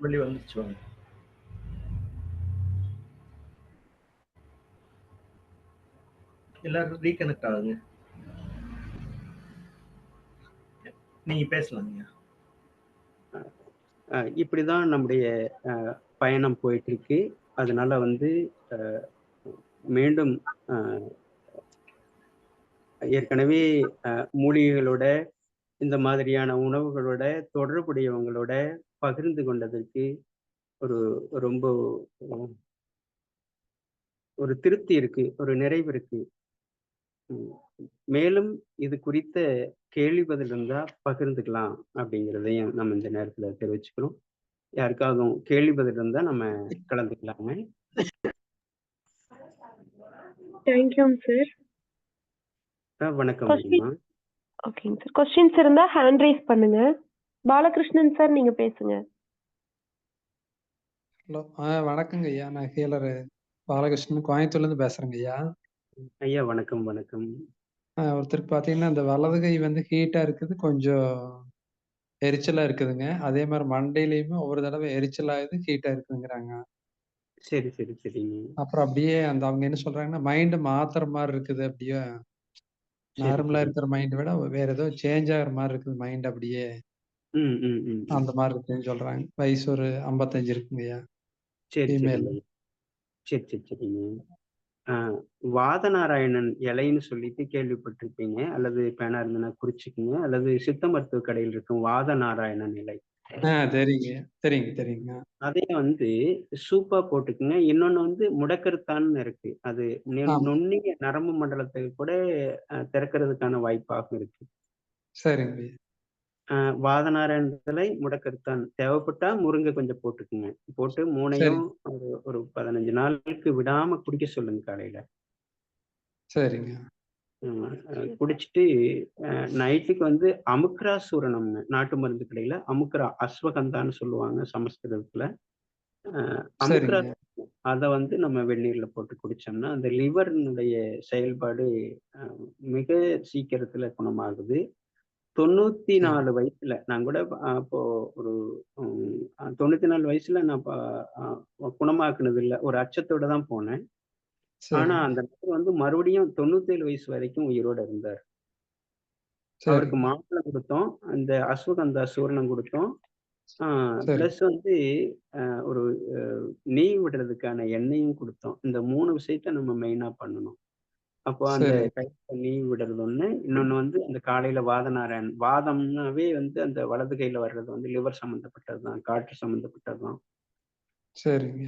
வெளியே வந்துருச்சு வாங்க எல்லாரும் ரீகனெக்ட் ஆகுங்க. நீங்க பேசலாங்க அஹ் இப்படிதான் நம்முடைய அஹ், பயணம் போயிட்டு இருக்கு அதனால வந்து மீண்டும் ஏற்கனவே அஹ், மூலிகைகளோட இந்த மாதிரியான உணவுகளோட தொடர்புடையவங்களோட பகிர்ந்து கொண்டதற்கு ஒரு ரொம்ப ஒரு திருப்தி இருக்கு ஒரு நிறைவு இருக்கு. மேலும் இது குறித்த கேள்வி பதில் இருந்தா பகிர்ந்துக்கலாம் அப்படிங்கிறதையும் நம்ம இந்த நேரத்துல தெரிவிச்சுக்கிறோம். யாருக்காகவும் கேள்வி பதில் இருந்தா நம்ம கலந்துக்கலாமே தேங்க்யூங்க சார் வணக்கம் ஓகேங்க சார் கொஸ்டின்ஸ் இருந்தா ஹேண்ட் ரைஸ் பண்ணுங்க. பாலகிருஷ்ணன் சார் நீங்க பேசுங்க. ஹலோ வணக்கங்க ஐயா. நான் ஹீலர் பாலகிருஷ்ணன் கோயம்புத்தூர்லேருந்து பேசுகிறேங்க ஐயா. ஐயா வணக்கம் வணக்கம். ஒருத்தருக்கு பார்த்தீங்கன்னா இந்த வலது கை வந்து ஹீட்டாக இருக்குது கொஞ்சம் எரிச்சலாக இருக்குதுங்க. அதே மாதிரி மண்டையிலையுமே ஒவ்வொரு தடவை எரிச்சலாகுது ஹீட்டாக இருக்குதுங்கிறாங்க. சரி சரி சரிங்க. அப்புறம் அப்படியே அந்த அவங்க என்ன சொல்றாங்கன்னா மைண்டு மாத்துற மாதிரி இருக்குது அப்படியே. சரி, நார்மலா சரி. இருக்கிற மைண்ட் விட வேற ஏதோ சேஞ்ச் ஆகுற மாதிரி இருக்குது மைண்ட் அப்படியே. ம் ம் ம் ம். அந்த மாதிரி இருக்குன்னு சொல்றாங்க. வயசு ஒரு ஐம்பத்தஞ்சு இருக்குங்கய்யா. சரி. சரிங்க சரி சரி சரிங்க. ஆஹ் வாதநாராயணன் இலைன்னு சொல்லிட்டு கேள்விப்பட்டிருப்பீங்க. அல்லது பேனா இருந்ததுன்னா குறிச்சுக்குங்க. அல்லது சித்த மருத்துவ கடையில் இருக்கும் வாதநாராயணன் இலை. ஆ தெரியுங்க. தெரியுங்க தெரியுங்க. அதே வந்து சூப்பா போட்டுக்குங்க. இன்னொன்னு வந்து முடக்கருத்தான்னு இருக்கு. அது நெ- ஆமா. நுண்ணிய நரம்பு மண்டலத்தை கூட அஹ், திறக்கிறதுக்கான வாய்ப்பாகவும் இருக்கு. சரிங்க ஆஹ் வாதநாராயண முடக்கருத்தான் தேவைப்பட்டா முருங்கை கொஞ்சம் போட்டுக்குங்க. போட்டு மூணையும் ஒரு ஒரு பதினஞ்சு நாளுக்கு விடாம குடிக்க சொல்லுங்க காலையில. சரிங்க. குடிச்சிட்டு நைட்டுக்கு வந்து அமுக்ரா சூரணம்னு நாட்டு மருந்து கடையில அமுக்ரா அஸ்வகந்தான்னு சொல்லுவாங்க சமஸ்கிருதத்துல. அமுக்ரா அதை வந்து நம்ம வெந்நீர்ல போட்டு குடிச்சோம்னா அந்த லிவர்னுடைய செயல்பாடு மிக சீக்கிரத்துல குணமாகுது. தொண்ணூத்தி. நாலு வயசுல நான் கூட அப்போ ஒரு தொண்ணூத்தி நாலு வயசுல நான் குணமாக்குனது இல்லை ஒரு அச்சத்தோட தான் போனேன். ஆனா அந்த நபர் வந்து மறுபடியும் தொண்ணூத்தி ஏழு வயசு வரைக்கும் உயிரோட இருந்தார். அவருக்கு சரி மாப்பிளை கொடுத்தோம். அந்த அஸ்வகந்தா சூரணம் கொடுத்தோம். பிளஸ் வந்து ஆஹ் ஒரு நெய் விடுறதுக்கான எண்ணெயும் கொடுத்தோம். இந்த மூணு விஷயத்த நம்ம மெயினா பண்ணணும். அப்போ அந்த சரி. கையில நெய் விடுறது ஒண்ணு இன்னொன்னு வந்து அந்த காலையில வாதநாராயண் வாதம்னாவே வந்து அந்த வலது கையில வர்றது வந்து லிவர் சம்மந்தப்பட்டதுதான் காற்று சம்மந்தப்பட்டதுதான் சரிங்க.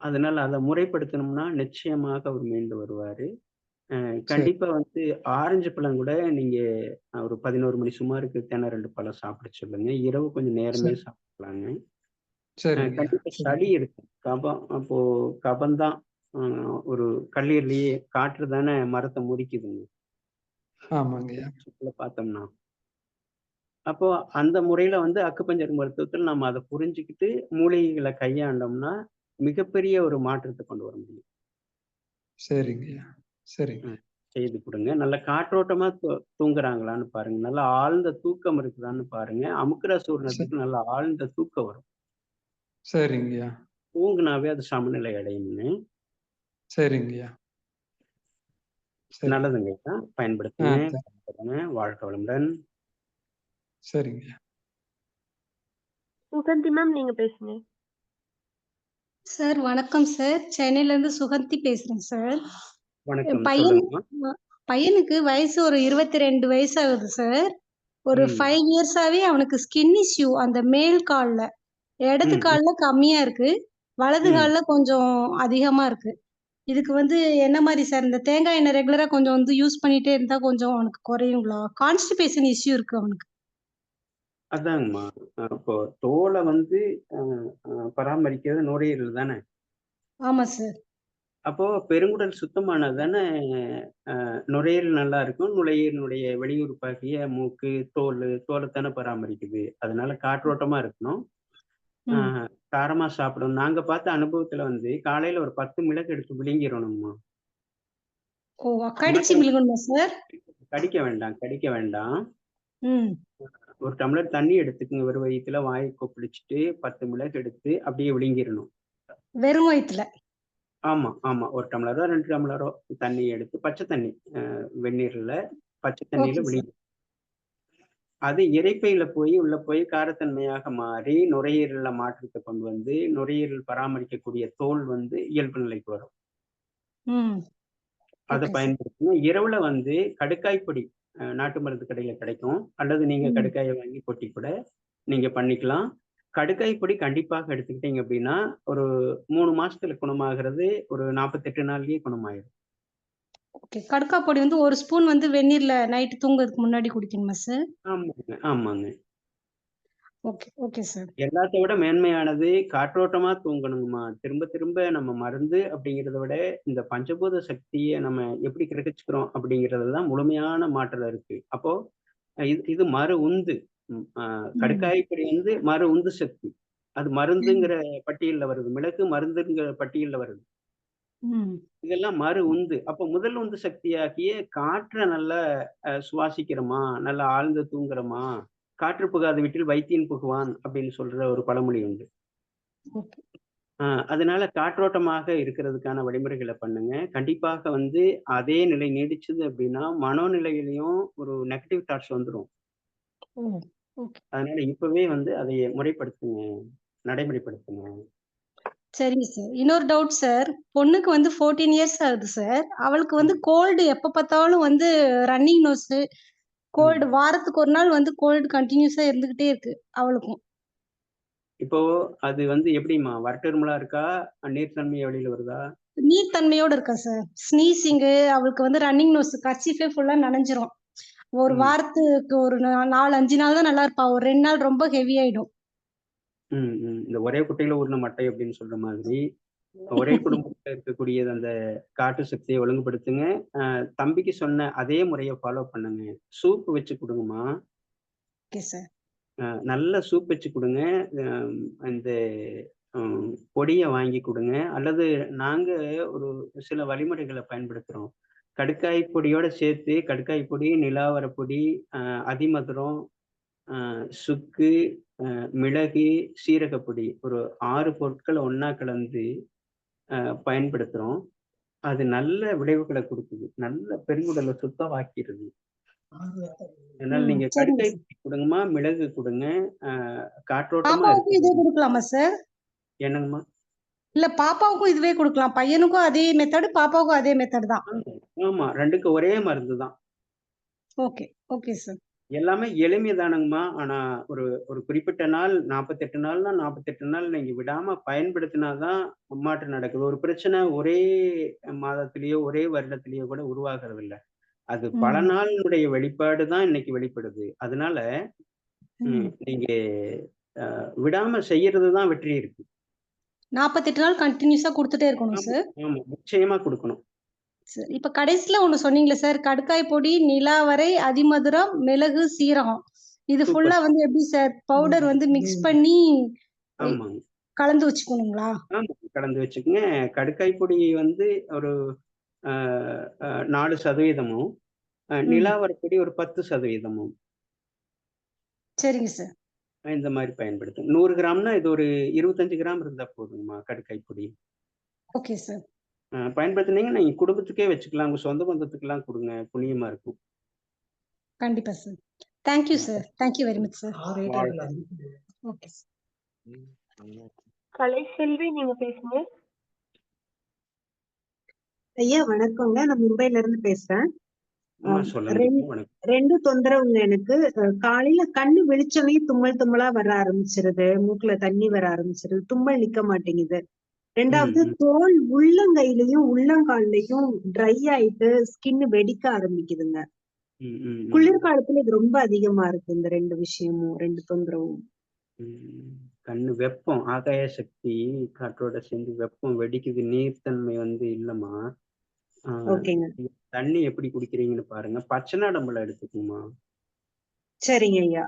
அதனால அதை முறைப்படுத்தணும்னா நிச்சயமாக அவர் மீண்டு வருவாரு. அஹ் கண்டிப்பா வந்து ஆரஞ்சு பழம் கூட நீங்க ஒரு பதினோரு மணி சுமாருக்கு தின ரெண்டு பழம் சாப்பிட சொல்லுங்க. இரவு கொஞ்சம் நேரமே சாப்பிடலாங்க. அஹ் சரிங்க. கண்டிப்பா சளி இருக்கும். கபம் அப்போ கபம்தான். ஒரு கல்லீரலையே காற்று தானே மரத்தை முறிக்குதுங்க. சுற்றுல பார்த்தோம்னா. அப்போ அந்த முறையில வந்து அக்குப்பஞ்சர் மருத்துவத்தில் நம்ம அதை புரிஞ்சுக்கிட்டு மூலிகைகளை கையாண்டோம்னா மிகப்பெரிய ஒரு மாற்றத்தை கொண்டு வர முடியும். சரிங்க. செய்து கொடுங்க. நல்ல காற்றோட்டமா தூங்குறாங்களான்னு பாருங்க. நல்ல ஆழ்ந்த தூக்கம் இருக்குதான்னு பாருங்க. அமுக்கிற சூர்ணத்துக்கு நல்ல ஆழ்ந்த தூக்கம் வரும். சரிங்கய்யா தூங்குனாவே அது சமநிலை அடையும்னு. சரிங்கய்யா. சரி. நல்லதுங்க ஐயா. பயன்படுத்துங்க. ஆ, சரி. பயன்படுத்துங்க. வாழ்க வளமுடன். சரிங்கய்யா. சுகந்தி மேம் நீங்க பேசுங்க. சார் வணக்கம் சார். சென்னையில இருந்து சுகந்தி பேசுறேன் சார். வணக்கம் பையன் சொல்லுங்கம்மா. பையனுக்கு வயசு ஒரு இருபத்தி ரெண்டு வயசு ஆகுது சார். ஒரு ம். ஃபைவ் இயர்ஸாவே அவனுக்கு ஸ்கின் இஷ்யூ அந்த மேல் கால்ல. இடது ம், கால்ல கம்மியா இருக்கு. வலது ம். கால்ல கொஞ்சம் அதிகமா இருக்கு. இதுக்கு வந்து என்ன மாதிரி சார் இந்த தேங்காய் எண்ணெய் ரெகுலரா கொஞ்சம் வந்து யூஸ் பண்ணிட்டே இருந்தா கொஞ்சம் அவனுக்கு குறையுங்களா? கான்ஸ்டிபேஷன் இஷ்யூ இருக்கு அவனுக்கு. அதாங்கம்மா. அப்போ தோலை வந்து பராமரிக்கிறது நுரையீரல் தானே? ஆமா சார். அப்போ பெருங்குடல் சுத்தமானது தானே? நுரையீரல் நல்லா இருக்கும். நுரையீரலுடைய வெளியுறுப்பாகிய மூக்கு தோல் தோலைத்தானே பராமரிக்குது. அதனால காற்றோட்டமா இருக்கணும். காரமா சாப்பிடணும். நாங்க பார்த்த அனுபவத்துல வந்து காலையில ஒரு பத்து மிளகு எடுத்து விழுங்கிடணும்மா ஓ கடிச்சு விழுங்கணுமா சார்? கடிக்க வேண்டாம் கடிக்க வேண்டாம். ஒரு டம்ளர் தண்ணி எடுத்துக்கங்க வெறும் வயிற்றுல வாய் கொப்பளிச்சுட்டு பத்து மிளகு எடுத்து அப்படியே விழுங்கிடணும் வெறும் வயிற்றுல ஆமா ஆமா. ஒரு டம்ளரோ ரெண்டு டம்ளரோ தண்ணி எடுத்து பச்சை தண்ணி வெந்நீர்ல பச்சை தண்ணியில. விழுங்கி அது இரைப்பையில போய் உள்ள போய் காரத்தன்மையாக மாறி நுரையீரல்ல மாற்றத்தை கொண்டு வந்து நுரையீரல் பராமரிக்கக்கூடிய தோல் வந்து இயல்பு நிலைக்கு வரும். அதை. பயன்படுத்தணும் இரவுல வந்து கடுக்காய் பொடி நாட்டு மருந்து கடையில கிடைக்கும். அல்லது நீங்க. கடுக்காயை வாங்கி கொட்டி கூட நீங்க பண்ணிக்கலாம். கடுக்காய் பொடி கண்டிப்பாக எடுத்துக்கிட்டீங்க அப்படின்னா ஒரு மூணு மாசத்துல குணமாகிறது ஒரு நாற்பத்தெட்டு நாள்லயே குணமாயிடும் ஓகே கடுக்கா பொடி வந்து ஒரு ஸ்பூன் வந்து வெந்நீர்ல நைட்டு தூங்குறதுக்கு முன்னாடி குடிக்கணுமா சார் ஆமாங்க ஆமாங்க. ஓகே ஓகே சார் எல்லாத்த விட மேன்மையானது காற்றோட்டமா தூங்கணுங்கம்மா. திரும்ப திரும்ப நம்ம மருந்து அப்படிங்கிறத விட இந்த பஞ்சபூத சக்தியை நம்ம எப்படி கிரகிச்சுக்கிறோம் அப்படிங்கிறதுல தான் முழுமையான மாற்றம் இருக்கு. அப்போ இது இது மறு உந்து. கடுக்காய்ப்பொடி வந்து மறு உந்து சக்தி. அது மருந்துங்கிற பட்டியல்ல வருது. மிளகு மருந்துங்கிற பட்டியல்ல வருது. இதெல்லாம் மறு உந்து. அப்போ முதல் உந்து சக்தியாகிய காற்றை நல்லா சுவாசிக்கிறோமா? நல்லா ஆழ்ந்து தூங்குறோமா? காற்று புகாத வீட்டில் வைத்தியன் புகுவான் அப்படின்னு சொல்ற ஒரு பழமொழி உண்டு. அதனால காற்றோட்டமாக இருக்கிறதுக்கான வழிமுறைகளை பண்ணுங்க. கண்டிப்பாக வந்து அதே நிலை நீடிச்சது அப்படின்னா மனோநிலையிலையும் ஒரு நெகட்டிவ் தாட்ஸ் வந்துடும் அதனால இப்பவே வந்து அதை முறைப்படுத்துங்க. நடைமுறைப்படுத்துங்க. சரிங்க சார் இன்னொரு டவுட் சார் பொண்ணுக்கு வந்து ஃபோர்டீன் இயர்ஸ் ஆகுது சார் அவளுக்கு வந்து கோல்டு எப்போ பார்த்தாலும் வந்து ரன்னிங் நோஸ் கோல்டு வாரத்துக்கு ஒரு நாள் வந்து கோல்டு கண்டினியூஸா இருந்துகிட்டே இருக்கு அவளுக்கும். இப்போ அது வந்து எப்படிம்மா? வறட்டுருமலா இருக்கா? நீர்த்தன்மை வெளியில வருதா? நீர்த்தன்மையோட இருக்கா சார் ஸ்னீசிங்கு அவளுக்கு வந்து ரன்னிங் நோஸ் கர்ச்சீஃபே ஃபுல்லா நனைஞ்சிரும். ஒரு. வாரத்துக்கு ஒரு நாலு அஞ்சு நாள் தான் நல்லா இருப்பா. ஒரு ரெண்டு நாள் ரொம்ப ஹெவி ஆயிடும். ம் ம். இந்த ஒரே குட்டையில ஊர்ன மட்டை அப்படின்னு சொல்ற மாதிரி ஒரே குடும்பத்துல இருக்கக்கூடியது அந்த காட்டு சக்தியை ஒழுங்குபடுத்துங்க. தம்பிக்கு சொன்ன அதே முறையை ஃபாலோ பண்ணுங்க. சூப் வச்சு கொடுங்கம்மா. ஓகே சார் அஹ் நல்ல சூப் வச்சு கொடுங்க. அஹ் இந்த ஹம், பொடியை வாங்கி கொடுங்க. அல்லது நாங்க ஒரு சில வழிமுறைகளை பயன்படுத்துறோம். கடுக்காய் பொடியோட சேர்த்து கடுக்காய் பொடி நிலாவர பொடி அஹ் அதிமதுரம் சுக்கு மிளகு சீரகப்பொடி ஒரு ஆறு பொருட்களை ஒண்ணா கலந்து அஹ் பயன்படுத்துறோம். அது நல்ல விளைவுகளை கொடுக்குது. நல்ல பெருங்குடலை சுத்தமாக்கிடுது. அதனால நீங்க பொடி கொடுங்கம்மா மிளகு கொடுங்க. காற்றோட்டமா இதே கொடுக்கலாமா சார்? என்னங்கம்மா? இல்ல பாப்பாவுக்கும் இதுவே கொடுக்கலாம். பையனுக்கும் அதே மெத்தடு பாப்பாவுக்கும் அதே மெத்தட் தான். ஆமா, ஆமா ரெண்டுக்கு ஒரே மருந்து தான் ஓகே ஓகே சார். எல்லாமே எளிமைதானங்கம்மா. ஆனா ஒரு ஒரு குறிப்பிட்ட நாள் நாற்பத்தெட்டு நாள்னா நாற்பத்தெட்டு நாள் நீங்க விடாம பயன்படுத்தினாதான் மாற்றம் நடக்குது. ஒரு பிரச்சனை ஒரே மாதத்திலேயோ ஒரே வருடத்திலேயோ கூட உருவாகிறது இல்ல அது பல. நாளினுடைய வெளிப்பாடு தான் இன்னைக்கு வெளிப்படுது. அதனால. நீங்க விடாம செய்யறது தான் வெற்றி இருக்கு நாற்பத்தெட்டு நாள் கண்டினியூஸா கொடுத்துட்டே இருக்கணும் சார் ஆமா நிச்சயமா கொடுக்கணும். இப்ப கடைசியில ஒண்ணு சொன்னீங்களே சார் கடுக்காய் பொடி நிலாவரை அதிமதுரம் மிளகு சீரகம். இது ஃபுல்லா வந்து எப்படி சார் பவுடர் வந்து மிக்ஸ் பண்ணி கலந்து வச்சுக்கணுங்களா? கலந்து வச்சுக்கோங்க. கடுக்காய் பொடி வந்து ஒரு நாலு சதவீதமும். நிலாவரை பொடி ஒரு பத்து சதவீதமும். சரிங்க சார். இந்த மாதிரி பயன்படுத்தும் நூறு கிராம்னா இது ஒரு இருபத்தஞ்சு கிராம் இருந்தா போதுங்கம்மா கடுக்காய் பொடி. Okay sir. பயன்படுத்துனீங்கன்னா நீங்க குடும்பத்துக்கே வச்சுக்கலாம். உங்க சொந்த பந்தத்துக்கெல்லாம் கொடுங்க. புண்ணியமா இருக்கும். கண்டிப்பா sir thank you sir thank you very much sir. Okay Kalaiselvi நீங்க பேசுங்க. ஐயா வணக்கங்க. நான் மும்பைல இருந்து பேசுறேன். அம்மா ஆம், சொல்லுங்க. ரெண்டு தொந்தரவுங்க எனக்கு. காலையில கண்ணு வெளிச்சமே தும்மல் தும்மலா வர ஆரம்பிச்சிருது. மூக்குல தண்ணி வர ஆரம்பிச்சிருது. தும்மல் நிக்க மாட்டேங்குது. ரெண்டாவது. தோல் உள்ளங்கையிலயும் உள்ளங்கால்லையும் ட்ரை ஆயிட்டு ஸ்கின் வெடிக்க ஆரம்பிக்குதுங்க. குளிர்காலத்துல இது ரொம்ப அதிகமா இருக்கு இந்த ரெண்டு விஷயமும் ரெண்டு தொந்தரவும். கண்ணு வெப்பம் ஆகாய சக்தி காற்றோட சேர்ந்து வெப்பம் வெடிக்குது நீர்த்தன்மை வந்து இல்லம்மா. தண்ணி எப்படி குடிக்கிறீங்கன்னு பாருங்க. பச்சைநாடம்பழம் எடுத்துக்கோமா சரிங்க ஐயா.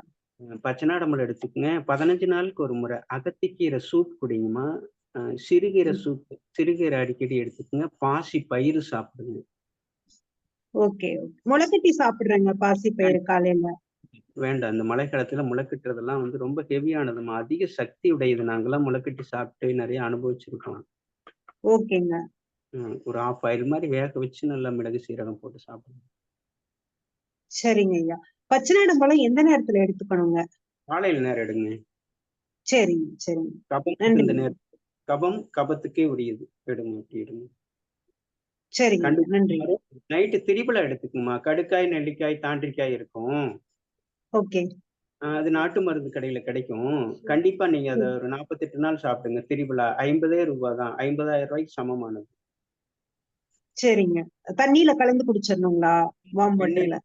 பச்சைநாடம்பழம் எடுத்துக்கங்க. பதினஞ்சு நாளுக்கு ஒரு முறை அகத்திக்கீரை சூப் குடிங்கம்மா. சிறுகீரை சூப் சிறுகீரை அடிக்கடி எடுத்துக்கங்க. பாசி பயிறு சாப்பிடுங்க. ஓகே. முளைக்கட்டி சாப்பிடுறேங்க பாசி பயிறு காலையில. வேண்டாம். இந்த மழை காலத்துல முளைக்கட்டுறதெல்லாம் வந்து ரொம்ப ஹெவியானதும்மா அதிக சக்தி உடையது. நாங்கெல்லாம் முளைக்கட்டி சாப்பிட்டு நிறைய அனுபவிச்சிருக்கோம். ஓகேங்க. ஒரு ஆஃப் ஆயில் மாதிரி வேக வச்சு நல்லா மிளகு சீரகம் போட்டு சாப்பிடணும் சரிங்க ஐயா. பச்சைநாடு பழம் எந்த நேரத்துல எடுத்துக்கணுங்க? காலையில் நேரம் எடுங்க. சரிங்க சரிங்க. இந்த நேரம் கபம் கபத்துக்கே உரியது. எடுங்க அப்படி எடுங்க. நன்றி. நைட்டு திரிபலா எடுத்துக்குமா கடுக்காய் நெல்லிக்காய் தாண்டிக்காய் இருக்கும். ஓகே. அது நாட்டு மருந்து கடையில கிடைக்கும். கண்டிப்பா நீங்க அதை ஒரு நாற்பத்தெட்டு நாள் சாப்பிடுங்க திரிபலா. ஐம்பதே ரூபாய் தான். ஐம்பதாயிரம் ரூபாய்க்கு சமமானது. சரிங்க. தண்ணியில கலந்து குடிச்சிடணுங்களா? வாம் வாட்டர்ல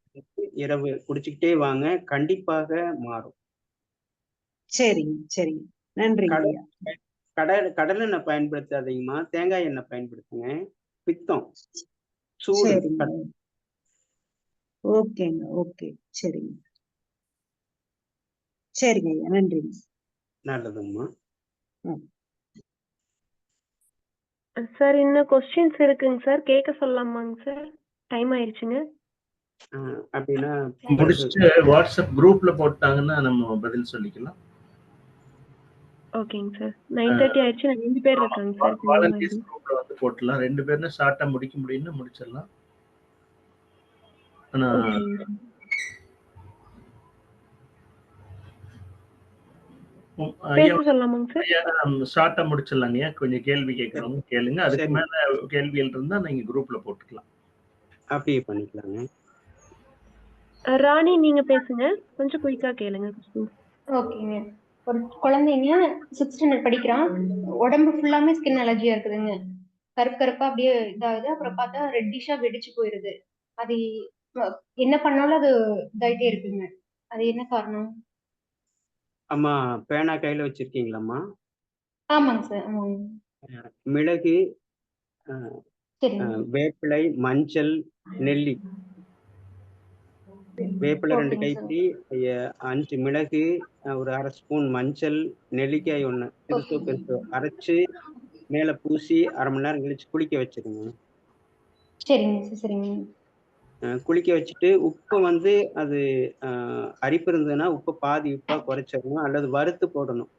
இரவு குடிச்சுக்கிட்டே வாங்க. கண்டிப்பாக மாறும். சரிங்க சரிங்க. ஐயா கடல் கடல் எண்ணெய் பயன்படுத்தாதீங்கம்மா. தேங்காய் எண்ணெய் பயன்படுத்துங்க. பித்தம். சூடு ஓகேங்க ஓகே. சரிங்க. சரிங்க ஐயா. நன்றிங்க. நல்லதும்மா. சார் இன்னும் கொஸ்டின்ஸ் இருக்குங்க சார். கேட்க சொல்லலாமாங்க சார். டைம் ஆயிடுச்சுங்க அப்படின்னா முடிச்சுட்டு வாட்ஸ்அப் குரூப்ல போட்டாங்கன்னா நம்ம பதில் சொல்லிக்கலாம். ஓகேங்க சார். நைன் தேர்ட்டி ஆயிடுச்சு. ரெண்டு பேர் இருக்காங்க சார். வாலண்டியர்ஸ் குரூப்ல வந்து போட்டுலாம் ரெண்டு பேரும் ஷார்ட்டா முடிக்க முடியும்னு முடிச்சிடலாம். ஆனா ஐயா ஷார்ட்டா முடிச்சிடலாங்க கொஞ்சம் கேள்வி கேட்கறவங்க கேளுங்க. அதுக்கு. மேல கேள்விகள் இருந்தா நீங்க குரூப்ல போட்டுக்கலாம். அப்படியே பண்ணிக்கலாங்க. ராணி நீங்க பேசுங்க. கொஞ்சம் குயிக்கா கேளுங்க ஓகேங்க. ஒரு குழந்தைங்க சிக்ஸ்த் ஸ்டாண்டர்ட் படிக்கிறான். உடம்பு ஃபுல்லாமே ஸ்கின் அலர்ஜியா இருக்குதுங்க. கருப்பு கருப்பா அப்படியே இதாகுது. அப்புறம் பார்த்தா ரெட்டிஷா வெடிச்சு போயிருது. அது என்ன பண்ணாலும் அது இதாயிட்டே இருக்குங்க. அது என்ன காரணம்? அம்மா பேனா கையில வச்சிருக்கீங்களாம்மா? ஆமாங்க சார் ஆமாங்க. மிளகு வேப்பிலை மஞ்சள் நெல்லி. வேப்பிலை ரெண்டு. கைப்பிடி அஞ்சு மிளகு ஒரு அரை ஸ்பூன் மஞ்சள் நெல்லிக்காய் ஒண்ணு பெருசோ. பெருசோ அரைச்சு மேல பூசி அரை மணி நேரம் கழிச்சு குளிக்க வச்சிருங்க சரிங்க சார் சரிங்க. குளிக்க வச்சுட்டு உப்பு வந்து அது அரிப்பு இருந்ததுன்னா உப்பு பாதி உப்பா குறைச்சிடணும் அல்லது வறுத்து போடணும்.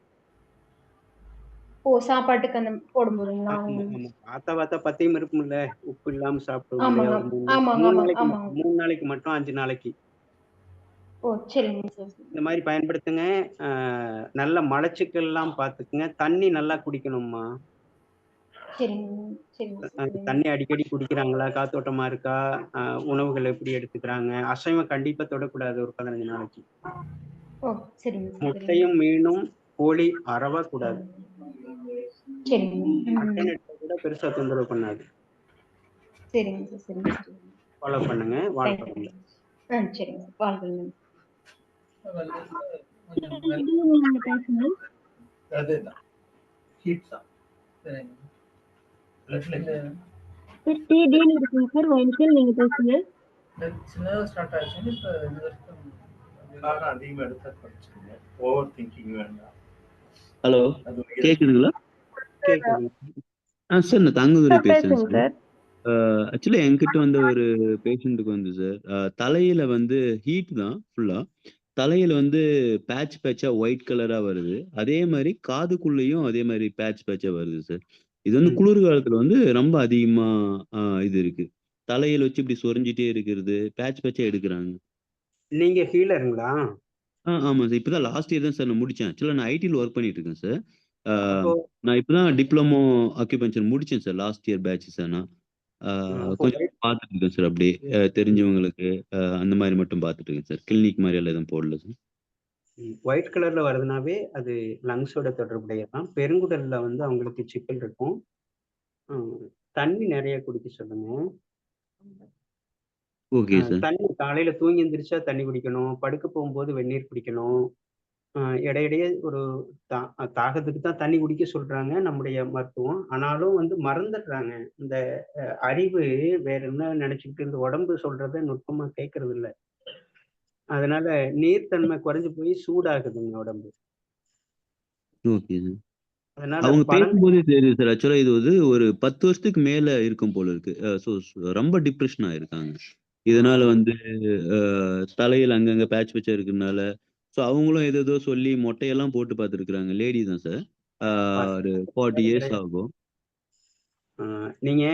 ஓ சாப்பாட்டுக்கு அந்த போடும்போதுங்களா. பார்த்தா பார்த்தா பத்தையும் இருக்கும்ல உப்பு இல்லாம சாப்பிடுவோம் மூணு நாளைக்கு மட்டும் அஞ்சு நாளைக்கு. ஓ சரிங்க சார். இந்த மாதிரி பயன்படுத்துங்க. ஆஹ் நல்ல மலச்சிக்கல் எல்லாம் பார்த்துக்குங்க. தண்ணி நல்லா குடிக்கணும்மா. சரிங்க சரிங்க அஹ் சார். தண்ணி அடிக்கடி குடிக்கிறாங்களா? காத்தோட்டமா இருக்கா? ஆஹ் உணவுகள் எப்படி எடுத்துக்கிறாங்க? அசைவம் கண்டிப்பா தொடக்கூடாது ஒரு பதினஞ்சு நாளைக்கு. ஓ சரிங்க சார் சரிங்க. முட்டையும் மீனும் கோழி அறவா கூடாது சரிங்க. ம். மட்டன் எடுத்தா கூட பெருசா தொந்தரவு பண்ணாது. சரிங்க சார் சரிங்க சார். ஃபாலோ பண்ணுங்க. வாழ்க்கை ஆ சரிங்க சார். வாழ்க்கை அதேதான். ஹீட் தான் சார் டி டின்னு இருக்குங்க சார் ஒன்சில் நீங்க பேசுங்க. சின்னதாக ஸ்டார்ட் ஆச்சுன்னு இப்போ இது வரைக்கும் காரம் அதிகமா எடுத்தா குறைச்சிருங்க ஓவர் திங்கிங் வேண்டாம் ஹலோ கேக்குதுங்களா? கேக்குது. ஆ சார் நான் தங்கதுரை சார் பேசுறேன் சார் ஆக்சுவலா என்கிட்ட வந்து ஒரு பேஷண்ட்டுக்கு வந்து சார் தலையில வந்து ஹீட் தான் ஃபுல்லா தலையில வந்து பேட்ச் பேட்சா ஒயிட் கலரா வருது. அதே மாதிரி காதுக்குள்ளேயும் அதே மாதிரி பேட்ச் பேட்சா வருது சார். இது வந்து ம். குளிர் காலத்துல வந்து ரொம்ப அதிகமா இது இருக்கு. தலையில வச்சு இப்படி சொரிஞ்சிட்டே இருக்கிறது பேட்ச் பேட்சா எடுக்கிறாங்க. நீங்க ஹீலருங்களா? ஆ ஆமா சார். இப்பதான் லாஸ்ட் இயர் தான் சார் நான் முடிச்சேன். ஆக்சுவலா நான் ஐடியில் ஒர்க் பண்ணிட்டு இருக்கேன் சார் அப்போ நான் இப்பதான் டிப்ளமோ அக்யூபஞ்சர் முடிச்சேன் sir last year batch sir நான் அப்போ கொஞ்சம் பார்த்துட்டு இருக்கேன் சார் அப்படியே தெரிஞ்சவங்களுக்கு அந்த மாதிரி மட்டும் பார்த்துட்டு இருக்கேன் சார். கிளினிக் மாதிரி எல்லாம் எதுவும் போடல சார். ஒயிட் கலர்ல வருதுனாவே அது லங்ஸோட தொடர்புடையதான். பெருங்குடல்ல வந்து அவங்களுக்கு சிக்கல் இருக்கும். தண்ணி நிறைய குடிக்க சொல்லுங்க. Okay sir. தண்ணி காலையில தூங்கி எந்திரிச்சா தண்ணி குடிக்கணும். படுக்க போகும்போது வெந்நீர் குடிக்கணும். இடையிடையே ஒரு தா- தாகத்துக்கு தான் தண்ணி குடிக்க சொல்றாங்க நம்முடைய மருத்துவம். ஆனாலும் வந்து மறந்துடுறாங்க. இந்த அறிவு வேற என்ன நினைச்சுக்கிட்டு இந்த உடம்பு சொல்றத நுட்பமா கேட்கறது இல்ல அதனால நீர்த்தன்மை குறைஞ்சு போய் சூடாகுதுங்க உடம்பு. அவங்க பேசும்போதே தெரியுது சார். ஆக்சுவலா இது வந்து ஒரு பத்து வருஷத்துக்கு மேல இருக்கும் போல இருக்கு. ரொம்ப டிப்ரெஷன் ஆயிருக்காங்க. இதனால வந்து தலையில அங்கங்க பேட்ச் பேட்சா இருக்கிறதுனால ஸோ அவங்களும் ஏதேதோ சொல்லி மொட்டையெல்லாம் போட்டு பார்த்துருக்குறாங்க. லேடி தான் சார் ஒரு ஃபார்ட்டி இயர்ஸ் ஆகும். நீங்க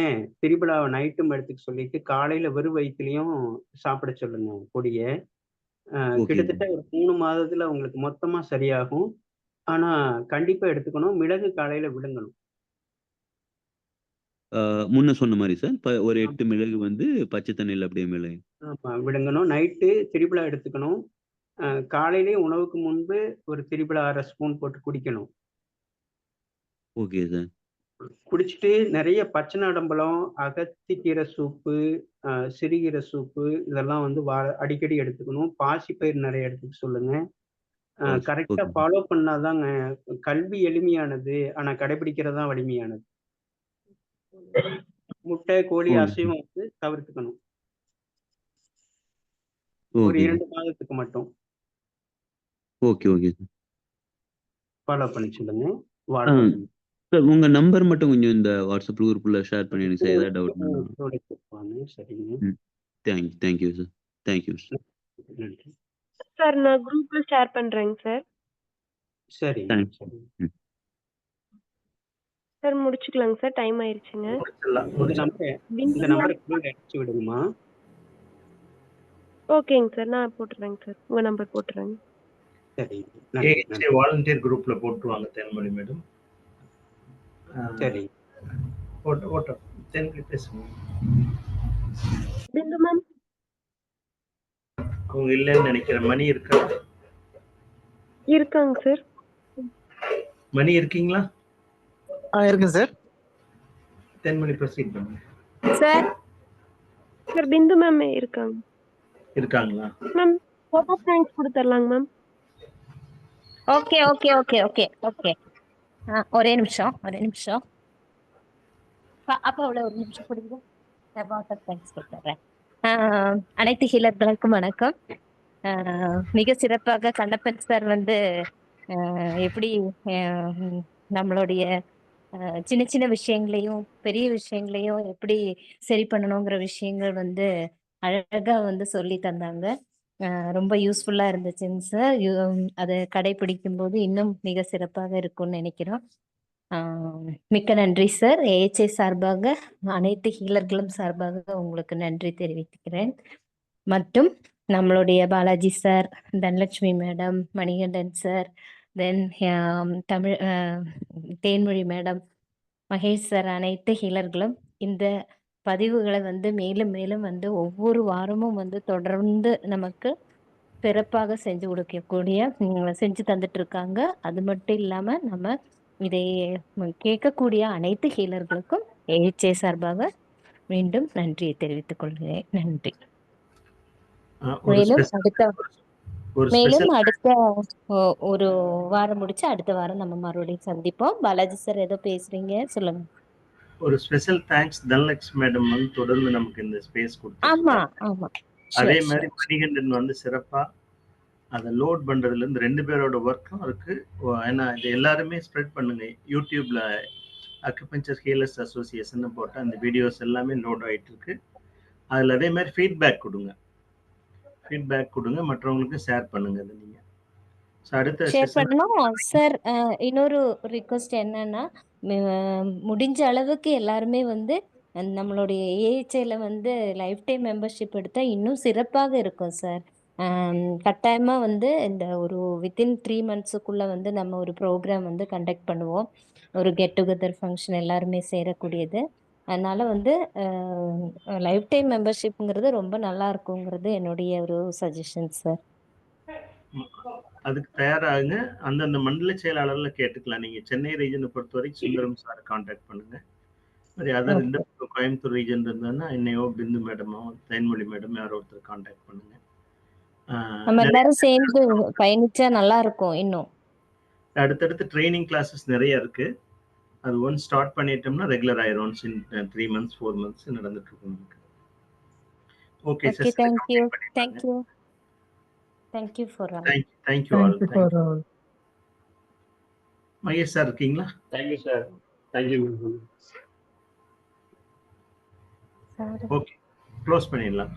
திரிபுலாவை நைட்டும் எடுத்துக்க சொல்லிட்டு காலையில வெறும் வயிற்றுலையும் சாப்பிட சொல்லுங்க பொடியை. கிட்டத்தட்ட ஒரு மூணு மாதத்துல உங்களுக்கு மொத்தமா சரியாகும். ஆனா கண்டிப்பா எடுத்துக்கணும். மிளகு காலையில விழுங்கணும். முன்ன சொன்ன மாதிரி சார் ஒரு எட்டு மிளகு வந்து பச்சை தண்ணியில் அப்படியே மிளகு. ஆமா விழுங்கணும். நைட்டு திரிபுலா எடுத்துக்கணும். ஆஹ் காலையிலேயே உணவுக்கு முன்பு ஒரு திரிபுலா அரை ஸ்பூன் போட்டு குடிக்கணும். Okay sir. குடிச்சிட்டு நிறைய பச்சை நாடம்பழம் அகத்திக்கீரை சூப்பு சிறுகீரை சூப்பு இதெல்லாம் வந்து வா அடிக்கடி எடுத்துக்கணும். பாசிப்பயிர் நிறைய எடுத்துக்க சொல்லுங்க. கரெக்டா ஃபாலோ பண்ணாதாங்க. கல்வி எளிமையானது ஆனா கடைபிடிக்கிறது வலிமையானது. முட்டை கோழி அசைவம் வந்து தவிர்த்துக்கணும். ஒரு இரண்டு மாதத்துக்கு மட்டும். Okay okay sir. ஃபாலோ பண்ணி சொல்லுங்க. சார் உங்கள் நம்பர் மட்டும் கொஞ்சம் இந்த வாட்ஸ்அப் குரூப்பில் ஷேர் பண்ணிடுங்க சார் ஏதாவது கேட்பாங்க. சரிங்க. ம். Thank thank you sir thank you sir நன்றி. சார் நான் குரூப்ல ஷேர் பண்றேங்க சார். சரி ம். சார் முடிச்சுக்கலாங்க சார். டைம் ஆயிருச்சுங்க. இந்த நம்பருக்கு அடிச்சு விடுங்கம்மா. ஓகேங்க சார். நான் போட்டுறேங்க சார். உங்க நம்பர் போட்டுறேங்க. சரி ஏஹெச்ஏ வாலண்டியர் குரூப்ல போட்டுருவாங்க தென்மொழி மேடம். சரி. போட்டு போட்டு தென்மொழி பேசுங்க. பிந்து மேம் அவங்க இல்லைன்னு நினைக்கிறேன். மணி இருக்கா? இருக்காங்க சார் மணி இருக்கீங்களா? ஆ இருக்குங்க சார் தென்மொழி ப்ரொசீட் பண்ணுங்க. சார் சார் பிந்து மேம் இருக்காங்க. இருக்காங்களா? Ma'am photo thanks கொடுத்துர்லாங்க ma'am okay okay okay okay okay ஒரே நிமிஷம் ஒரே நிமிஷம் பா- அப்பா அவ்வளோ ஒரு நிமிஷம் கொடுங்க வாட்டர் தேங்க்ஸ் கொடுத்துட்றேன் அனைத்து ஹீலர்களுக்கும் வணக்கம் மிக சிறப்பாக கண்ணப்பன் சார் வந்து எப்படி நம்மளுடைய சின்ன சின்ன விஷயங்களையும் பெரிய விஷயங்களையும் எப்படி சரி பண்ணணுங்கிற விஷயங்கள் வந்து அழகா வந்து சொல்லி தந்தாங்க ரொம்ப யூஸ்ஃபுல்லாக இருந்துச்சுங்க சார் அதை கடைபிடிக்கும் போது இன்னும் மிக சிறப்பாக இருக்கும்னு நினைக்கிறோம். மிக்க நன்றி சார் ஏஹெச்ஐ சார்பாக அனைத்து ஹீலர்களும் சார்பாக உங்களுக்கு நன்றி தெரிவிக்கிறேன் மற்றும் நம்மளுடைய Balaji sir Dhanalakshmi madam Manikandan sir தென் தமிழ் தேன்மொழி மேடம் மகேஷ் சார் அனைத்து ஹீலர்களும் இந்த பதிவுகளை வந்து மேலும் மேலும் வந்து ஒவ்வொரு வாரமும் வந்து தொடர்ந்து நமக்கு சிறப்பாக செஞ்சு கொடுக்கக்கூடிய செஞ்சு தந்துட்டு இருக்காங்க அது மட்டும் இல்லாம நம்ம இதை கேட்கக்கூடிய அனைத்து ஹீலர்களுக்கும் ஏஹெச்ஏ சார்பாக மீண்டும் நன்றியை தெரிவித்துக் கொள்கிறேன். நன்றி. மேலும் அடுத்த மேலும் அடுத்த ஒரு வாரம் முடிச்சு அடுத்த வாரம் நம்ம மறுபடியும் சந்திப்போம். பாலாஜி சார் ஏதோ பேசுறீங்க? சொல்லுங்க. ஒரு ஸ்பெஷல் தேங்க்ஸ் தனலட்சுமி மேடம் வந்து தொடர்ந்து நமக்கு இந்த ஸ்பேஸ் ஆமா அதே மாதிரி மணிகண்டன் வந்து சிறப்பா அதை லோட் பண்றதுல இருந்து ரெண்டு பேரோட ஒர்க்கும் இருக்கு. ஏன்னா இது எல்லாருமே ஸ்ப்ரெட் பண்ணுங்க. யூடியூப்ல அக்குபஞ்சர் ஹீலர்ஸ் அசோசியேஷன் போட்டு அந்த வீடியோஸ் எல்லாமே லோட் ஆயிட்டு இருக்கு. அதுல அதே மாதிரி ஃபீட்பேக் கொடுங்க. ஃபீட்பேக் கொடுங்க. மற்றவங்களுக்கு ஷேர் பண்ணுங்க அது நீங்க. ஸோ அடுத்த ஷேர் செஷன் பண்ணணும் சார் இன்னொரு ரிக்வஸ்ட் என்னன்னா முடிஞ்ச அளவுக்கு எல்லாருமே வந்து நம்மளுடைய ஏஹெச்ஐல வந்து லைஃப் டைம் மெம்பர்ஷிப் எடுத்தா இன்னும் சிறப்பாக இருக்கும் சார் கட்டாயமா வந்து இந்த ஒரு வித்தின் த்ரீ மந்த்ஸுக்குள்ள வந்து நம்ம ஒரு ப்ரோக்ராம் வந்து கண்டக்ட் பண்ணுவோம். ஒரு கெட் டுகெதர் ஃபங்க்ஷன் எல்லாருமே சேரக்கூடியது. அதனால வந்து லைஃப் டைம் மெம்பர்ஷிப்ங்கிறது ரொம்ப நல்லா இருக்குங்கிறது என்னுடைய ஒரு சஜஷன் சார் அதுக்கு தயாராகுங்க. அந்தந்த மண்டல செயலாளர்ல கேட்டுக்கலாம். நீங்க சென்னை ரீஜனை பொறுத்த வரைக்கும் சுந்தரம் சார் காண்டாக்ட் பண்ணுங்க. சரி அதர் இந்த கோயம்புத்தூர் ரீஜன் இருந்ததுன்னா என்னையோ பிந்து மேடமோ தேன்மொழி மேடம் யாரோ ஒருத்தர் காண்டாக்ட் பண்ணுங்க. நம்ம எல்லாரும் சேர்ந்து பயணிச்சா நல்லா இருக்கும் இன்னும். அடுத்தடுத்து ட்ரைனிங் கிளாஸஸ் நிறைய இருக்கு. அது ஒன் ஸ்டார்ட் பண்ணிட்டோம்னா ரெகுலர் ஆயிரும். த்ரீ மந்த்ஸ் ஃபோர் மந்த்ஸ் நடந்துட்டு இருக்கும் நமக்கு. Okay okay session thank you thank you thank you for all thank thank you all for thank you Mahesh sir இருக்கீங்களா? Thank you sir thank you sir okay close பண்ணிடலாம்.